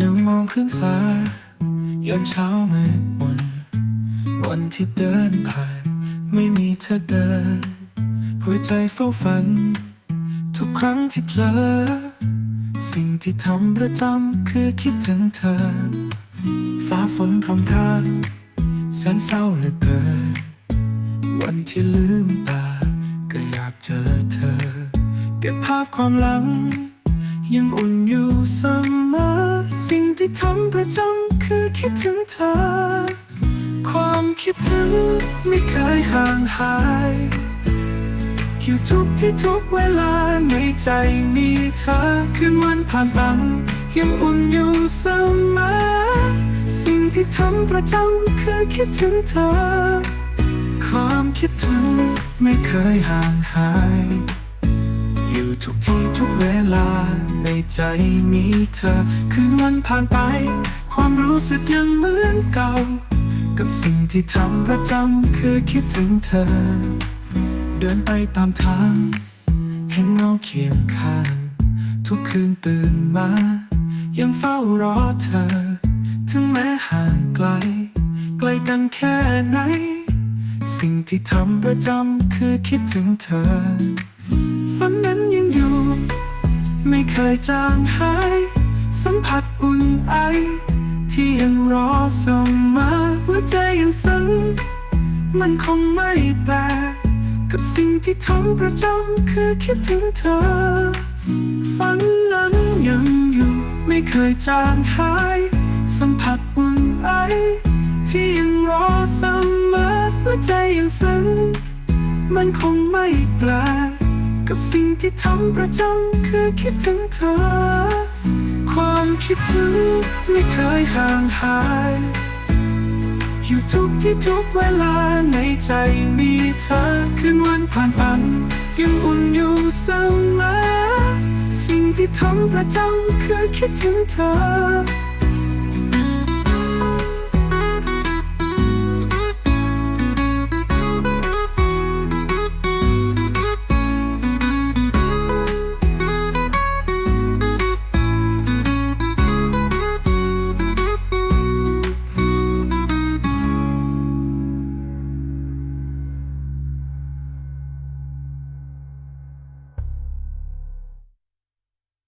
ยังมองขึ้นฟ้ายามเช้ามืดมนวันที่เดินผ่าน ไม่มีเธอเดิน หัวใจเฝ้าฝัน ทุกครั้งที่เผลอ สิ่งที่ทำประจำคือคิดถึงเธอ ฟ้าฝนพรำทางแสนเศร้าเหลือเกิน วันที่ลืมตา ก็อยากเจอเธอ เก็บภาพความหลัง ยังอุ่นอยู่เสมอ สิ่งที่ทำประจำคือคิดถึงเธอ ความคิดถึงไม่เคยห่างหาย อยู่ทุกที่ทุกเวลาในใจมีเธอคืนวันผ่านไปยังอุ่นอยู่เสมอ สิ่งที่ทำประจำคือคิดถึงเธอ คิดถึงไม่เคยห่างหาย อยู่ทุกที่ทุกเวลา ในใจมีเธอ คืนวันผ่านไป ความรู้สึกยังเหมือนเก่า กับสิ่งที่ทำประจำคือคิดถึงเธอ เดินไปตามทาง เห็นเงาเคียงข้าง ทุกคืนตื่นมา ยังเฝ้ารอเธอ ถึงแม้ห่างไกล ไกลกันแค่ไหน สิ่งที่ทำประจำคือคิดถึงเธอ ฝันนั้นยังอยู่ ไม่เคยจางหาย สัมผัสอุ่นไอ ที่ยังรอส่งมาหัวใจยังซึ้งมันคงไม่แปลกกับสิ่งที่ทำประจำคือคิดถึงเธอ ฝันนั้นยังอยู่ ไม่เคยจางหาย สัมผัสอุ่นไอ ที่ยังรอเสมอ หัวใจยังซึ้งมันคงไม่แปลกกับสิ่งที่ทำประจำคือคิดถึงเธอ ความคิดถึงไม่เคยห่างหาย อยู่ทุกที่ทุกเวลาในใจมีเธอคืนวันผ่านไปยังอุ่นอยู่เสมอสิ่งที่ทำประจำคือคิดถึงเธอ